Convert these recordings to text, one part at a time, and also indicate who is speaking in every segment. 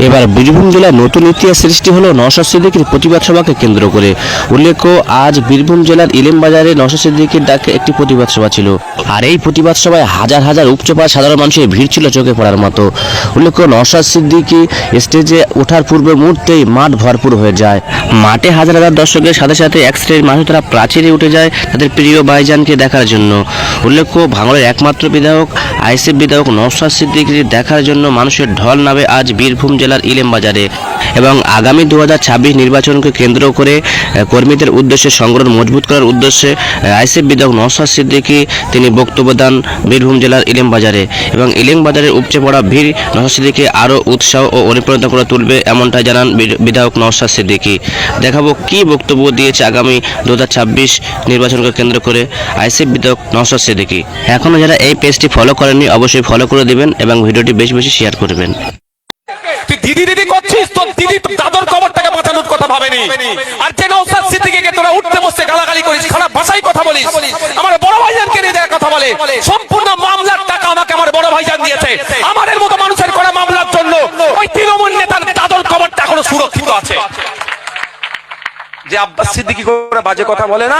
Speaker 1: এবার বীরভূম জেলায় নতুন ইতিহাস সৃষ্টি হলো নওশাদ সিদ্দিকীর প্রতিবাদ সভাকে কেন্দ্র করে। উল্লেখ্য, আজ বীরভূম জেলার ইলেম বাজারে নওশাদ সিদ্দিকীর ডাকে একটি প্রতিবাদ সভা ছিল। আর এই প্রতিবাদ সভায় হাজার হাজার উপচেপা সাধারণ মানুষের ভিড় ছিল চোখে পড়ার মতো। উল্লেখ্য নওশাদ সিদ্দিকী স্টেজে ওঠার পূর্ব মুহূর্তেই মাঠ ভরপুর হয়ে যায়। মাঠে হাজার হাজার দর্শকের সাথে সাথে এক শ্রেণির মানুষ তারা প্রাচীরে উঠে যায় তাদের প্রিয় ভাইজানকে দেখার জন্য। উল্লেখ্য ভাঙড়ের একমাত্র বিধায়ক আইসিএফ বিধায়ক নওশাদ সিদ্দিকীর দেখার জন্য মানুষের ঢল নামে আজ বীরভূম জেলার ইলেম বাজারে। এবং আগামী দু হাজার ছাব্বিশ নির্বাচনকে কেন্দ্র করে কর্মীদের উদ্দেশ্যে, সংগঠন মজবুত করার উদ্দেশ্যে আইসিএফ বিধায়ক নওশাদ সিদ্দিকী তিনি বক্তব্য দেন বীরভূম জেলার ইলেম বাজারে। এবং ইলেম বাজারের উপচে পড়া ভিড় নওশাদ সিদ্দিকী আরও উৎসাহ ও অনুপ্রাণিত করে তুলবে এমনটাই জানান বিধায়ক নওশাদ সিদ্দিকী। দেখাবো কি বক্তব্য দিয়েছে আগামী দুহাজার ছাব্বিশ নির্বাচনকে কেন্দ্র করে আইসিএফ বিধায়ক নওশাদ সিদ্দিকী। এখনও যারা এই পেজটি ফলো করেননি অবশ্যই ফলো করে দিবেন এবং ভিডিওটি বেশি বেশি শেয়ার করবেন।
Speaker 2: নিয়ে এখনও যে আব্বাস সিদ্দিকি করে বাজে কথা বলে না,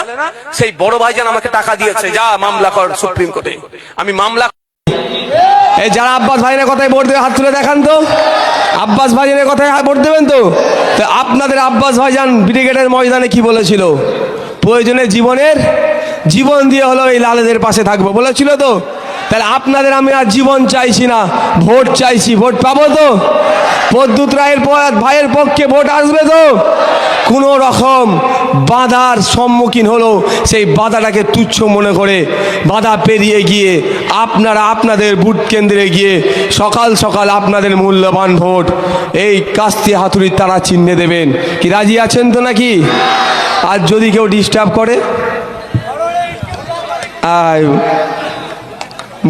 Speaker 2: সেই বড় ভাইজান আমাকে টাকা দিয়েছে। যা মামলা কর সুপ্রিম কোর্টে। আমি মামলা
Speaker 3: এই যারা আব্বাস ভাইয়ের কথায় ভোট দেবে হাত তুলে দেখান তো। আব্বাস ভাইয়ের কথায় ভোট দেবেন তো? তো আপনাদের আব্বাস ভাইজান ব্রিগেডের ময়দানে কি বলেছিল? প্রয়োজনে জীবনের জীবন দিয়ে হলো এই লালেদের পাশে থাকব বলেছিল তো? তাহলে আপনাদের আমি আর জীবন চাইছি না, ভোট চাইছি, ভোট পাবো তো? পদ্যুৎ রায়ের ভাইয়ের পক্ষে ভোট আসবে তো? কোনো রকম বাধার সম্মুখীন হলো, সেই বাধাটাকে তুচ্ছ মনে করে বাধা পেরিয়ে গিয়ে আপনারা আপনাদের বুট কেন্দ্রে গিয়ে সকাল সকাল আপনাদের মূল্যবান ভোট, এই কাস্তি হাতুড়ির তারা চিহ্নে দেবেন। কি রাজি আছেন তো নাকি? আর যদি কেউ ডিস্টার্ব করে?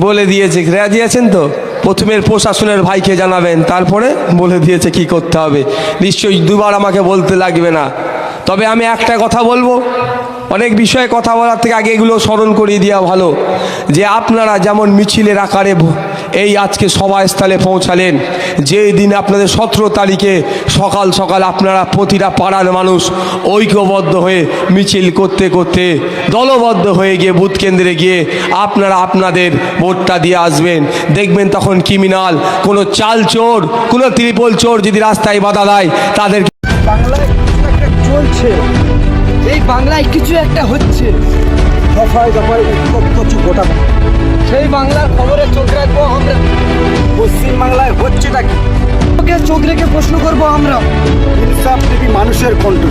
Speaker 3: বলে দিয়েছে রাজি আছেন তো? প্রথমের প্রশাসনের ভাইকে জানাবেন, তারপরে বলে দিয়েছে কি করতে হবে। নিশ্চয়ই দুবার আমাকে বলতে লাগবে না। তবে আমি একটা কথা বলব, অনেক বিষয়ে কথা বলার থেকে আগে এগুলো স্মরণ করিয়ে দেওয়া ভালো। যে আপনারা যেমন মিছিলের আকারে এই আজকে সভাস্থলে পৌঁছালেন। যেই দিন আপনাদের সতেরো তারিখে সকাল সকাল আপনারা প্রতিটা পাড়ার মানুষ ঐক্যবদ্ধ হয়ে মিছিল করতে করতে দলবদ্ধ হয়ে গিয়ে বুথ কেন্দ্রে গিয়ে আপনারা আপনাদের ভোটটা দিয়ে আসবেন। দেখবেন তখন ক্রিমিনাল কোনো চাল চোর, কোনো ত্রিপল চোর যদি রাস্তায় বাধা দেয় তাদের
Speaker 4: বাংলায় চলছে। এই বাংলায় কিছু একটা হচ্ছে। দফায় দফায় হচ্ছে গোটা সেই বাংলার খবরে চোখ রাখব আমরা। পশ্চিম বাংলায় হচ্ছেটা কি? চোখ রেখে প্রশ্ন করব আমরা। ইনসাফ টিভি মানুষের কণ্ঠ।